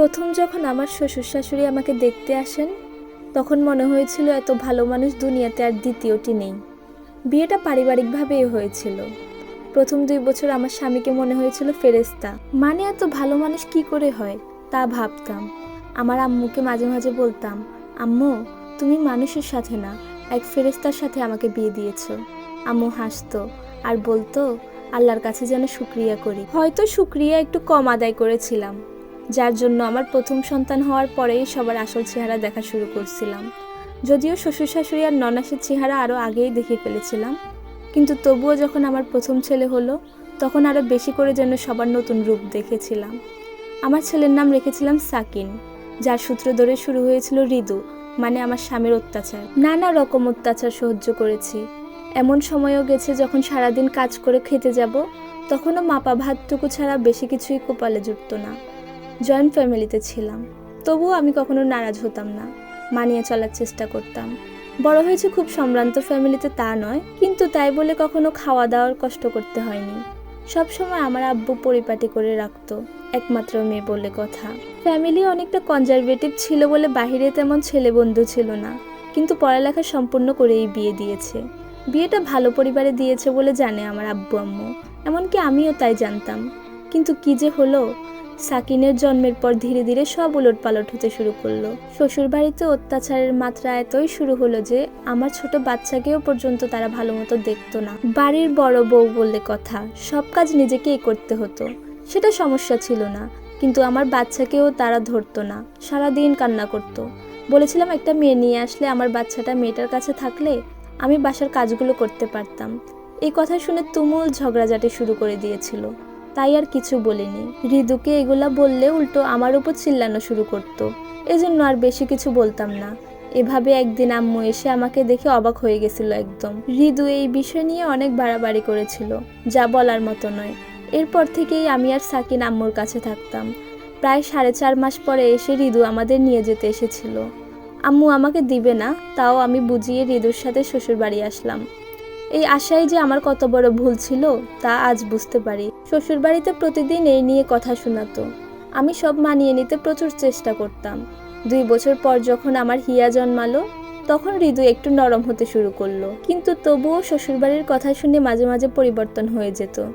প্রথম যখন আমার শ্বশুর শাশুড়ি আমাকে দেখতে আসেন, তখন মনে হয়েছিল এত ভালো মানুষ দুনিয়াতে আর দ্বিতীয়টি নেই। বিয়েটা পারিবারিকভাবেই হয়েছিল। প্রথম দুই বছর আমার স্বামীকে মনে হয়েছিল ফেরেস্তা মানে এত ভালো মানুষ কি করে হয়? তা ভাবতাম। আমার আম্মুকে মাঝে মাঝে বলতাম, আম্মু, তুমি মানুষের সাথে না, এক ফেরেস্তার সাথে আমাকে বিয়ে দিয়েছ। আম্মু হাসতো আর বলতো, আল্লাহর কাছে যেন শুক্রিয়া করি। হয়তো শুক্রিয়া একটু কম আদায় করেছিলাম। যার জন্য আমার প্রথম সন্তান হওয়ার পরেই সবার আসল চেহারা দেখা শুরু করছিলাম। যদিও শ্বশুর শাশুড়ি আর ননাসের চেহারা আরও আগেই দেখে ফেলেছিলাম। কিন্তু তবুও যখন আমার প্রথম ছেলে হলো, তখন আরও বেশি করে যেন সবার নতুন রূপ দেখেছিলাম। আমার ছেলের নাম রেখেছিলাম সাকিন, যার সূত্র ধরে শুরু হয়েছিল ঋদু মানে আমার স্বামীর অত্যাচার। নানা রকম অত্যাচার সহ্য করেছি। এমন সময়ও গেছে যখন সারাদিন কাজ করে খেতে যাব, তখনও মাপা ভাতটুকু ছাড়া বেশি কিছুই কপালে জুটতো না। জয়েন্ট ফ্যামিলিতে ছিলাম। তবুও আমি কখনো নারাজ হতাম না, মানিয়ে চলার চেষ্টা করতাম। বড় হয়েছে খুব সম্ভ্রান্ত ফ্যামিলিতে তা নয়, কিন্তু তাই বলে কখনো খাওয়া দাওয়ার কষ্ট করতে হয়নি। সব সময় আমার আব্বু পরিপাটি করে রাখতো, একমাত্র মেয়ে বলে কথা। ফ্যামিলি অনেকটা কনজারভেটিভ ছিল বলে বাহিরে তেমন ছেলে বন্ধু ছিল না, কিন্তু পড়ালেখা সম্পূর্ণ করেই বিয়ে দিয়েছে। বিয়েটা ভালো পরিবারে দিয়েছে বলে জানে আমার আব্বু আম্মু এমনকি আমিও তাই জানতাম। কিন্তু কি যে হলো সাকিনের জন্মের পর ধীরে ধীরে সব উলট পালট হতে শুরু করল। শ্বশুর বাড়িতে অত্যাচারের মাত্রা এতই শুরু হলো যে আমার ছোট বাচ্চাকেও পর্যন্ত তারা ভালো মতো দেখতো না। বাড়ির বড় বউ বললে কথা, সব কাজ নিজেকেই করতে হতো। সেটা সমস্যা ছিল না, কিন্তু আমার বাচ্চাকেও তারা ধরতো না, সারাদিন কান্না করতো। বলেছিলাম, একটা মেয়ে নিয়ে আসলে আমার বাচ্চাটা মেয়েটার কাছে থাকলে আমি বাসার কাজগুলো করতে পারতাম। এই কথা শুনে তুমুল ঝগড়াঝাটি শুরু করে দিয়েছিল। তাই আর কিছু বলিনি। ঋদুকে এগুলা বললে উল্টো আমার উপর চিল্লানো শুরু করতো। এজন্য আর বেশি কিছু বলতাম না। এভাবে একদিন আম্মু এসে আমাকে দেখে অবাক হয়ে গেছিল একদম। ঋদু এই বিষয় নিয়ে অনেক বাড়াবাড়ি করেছিল, যা বলার মতো নয়। এরপর থেকেই আমি আর সাকিন আম্মুর কাছে থাকতাম। প্রায় সাড়ে চার মাস পরে এসে ঋদু আমাদের নিয়ে যেতে এসেছিল। আম্মু আমাকে দিবে না, তাও আমি বুঝিয়ে ঋদুর সাথে শ্বশুর বাড়ি আসলাম। এই আশায় যে আমার কত বড় ভুল ছিল, তা আজ বুঝতে পারি। শ্বশুরবাড়িতে প্রতিদিন এই নিয়ে কথা শোনাতো। আমি সব মানিয়ে নিতে প্রচুর চেষ্টা করতাম। দুই বছর পর যখন আমার হিয়া জন্মালো, তখন হৃদু একটু নরম হতে শুরু করল। কিন্তু তবুও শ্বশুরবাড়ির কথা শুনে মাঝে মাঝে পরিবর্তন হয়ে যেত।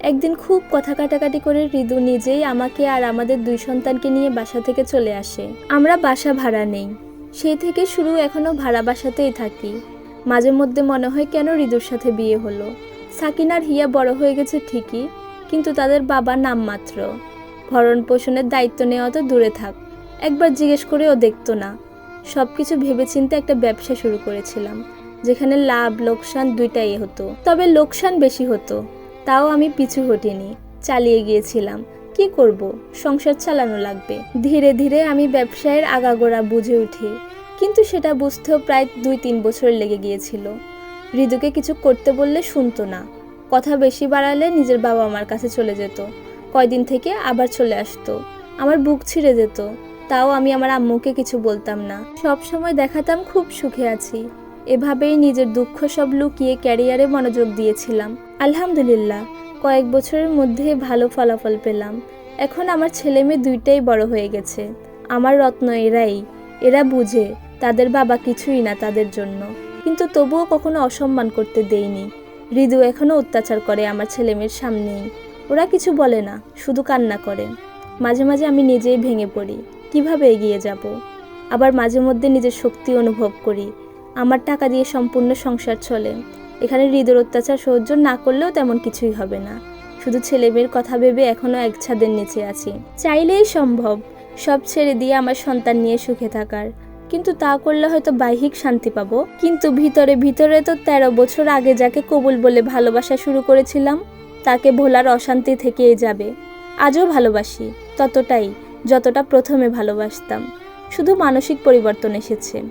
একদিন খুব কথা কাটাকাটি করে হৃদু নিজেই আমাকে আর আমাদের দুই সন্তানকে নিয়ে বাসা থেকে চলে আসে। আমরা বাসা ভাড়া নেই। সেই থেকে শুরু এখনও ভাড়া বাসাতেই থাকি। মাঝে মধ্যে মনে হয় কেন ঋতুর সাথে বিয়ে হলো। সাকিনার হিয়া বড় হয়ে গেছে ঠিকই, কিন্তু তাদের বাবা নামমাত্র ভরণ পোষণের দায়িত্ব নেওয়া তো দূরে থাক, একবার জিজ্ঞেস করেও দেখতো না। সব কিছু ভেবেচিন্তে একটা ব্যবসা শুরু করেছিলাম, যেখানে লাভ, লোকসান দুইটাই হতো। তবে লোকসান বেশি হতো, তাও আমি পিছু হটিনি, চালিয়ে গিয়েছিলাম। কি করব? সংসার চালানো লাগবে। ধীরে ধীরে আমি ব্যবসায়ের আগাগোড়া বুঝে উঠি কিন্তু সেটা বুঝতেও প্রায় দুই তিন বছর লেগে গিয়েছিল। হৃদুকে কিছু করতে বললে শুনতো না। কথা বেশি বাড়ালে নিজের বাবা আমার কাছে চলে যেত। কয়দিন থেকে আবার চলে আসতো। আমার বুক ছিঁড়ে যেত। তাও আমি আমার আম্মুকে কিছু বলতাম না। সব সময় দেখাতাম খুব সুখে আছি। এভাবেই নিজের দুঃখ সব লুকিয়ে ক্যারিয়ারে মনোযোগ দিয়েছিলাম। আলহামদুলিল্লাহ, কয়েক বছরের মধ্যে ভালো ফলাফল পেলাম। এখন আমার ছেলে মেয়ে দুইটাই বড় হয়ে গেছে। আমার রত্ন এরাই। এরা বুঝে তাদের বাবা কিছুই না তাদের জন্য। কিন্তু তবুও কখনো অসম্মান করতে দেইনি হৃদু এখনও অত্যাচার করে আমার ছেলেমেয়ের সামনেই। ওরা কিছু বলে না, শুধু কান্না করে। মাঝে মাঝে আমি নিজেই ভেঙে পড়ি, কীভাবে এগিয়ে যাব? আবার মাঝে মধ্যে নিজের শক্তি অনুভব করি। আমার টাকা দিয়ে সম্পূর্ণ সংসার চলে। এখানে হৃদয়ের অত্যাচার সহ্য না করলেও তেমন কিছুই হবে না। শুধু ছেলেমেয়ের কথা ভেবে এখনও এক ছাদের নিচে আছি। চাইলেই সম্ভব। সব ছেড়ে দিয়ে আমার সন্তান নিয়ে সুখে থাকার। কিন্তু তা করলে হয়তো বাহ্যিক শান্তি পাবো। কিন্তু ভিতরে ভিতরে তো তেরো বছর আগে যাকে কবুল বলে ভালোবাসা শুরু করেছিলাম, তাকে ভোলার অশান্তি থেকেই যাবে। আজও ভালোবাসি, ততটাই, যতটা প্রথমে ভালোবাসতাম। শুধু মানসিক পরিবর্তন এসেছে।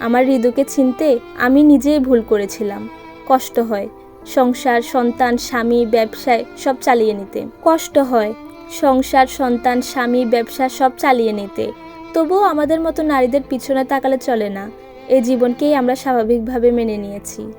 আমার হৃদুকে চিনতে আমি নিজেই ভুল করেছিলাম। কষ্ট হয়, সংসার, সন্তান, স্বামী, ব্যবসায় সব চালিয়ে নিতে। কষ্ট হয় সংসার, সন্তান, স্বামী, ব্যবসা সব চালিয়ে নিতে। তবুও আমাদের মতো নারীদের পিছনে তাকালে চলে না। এই জীবনকেই আমরা স্বাভাবিকভাবে মেনে নিয়েছি।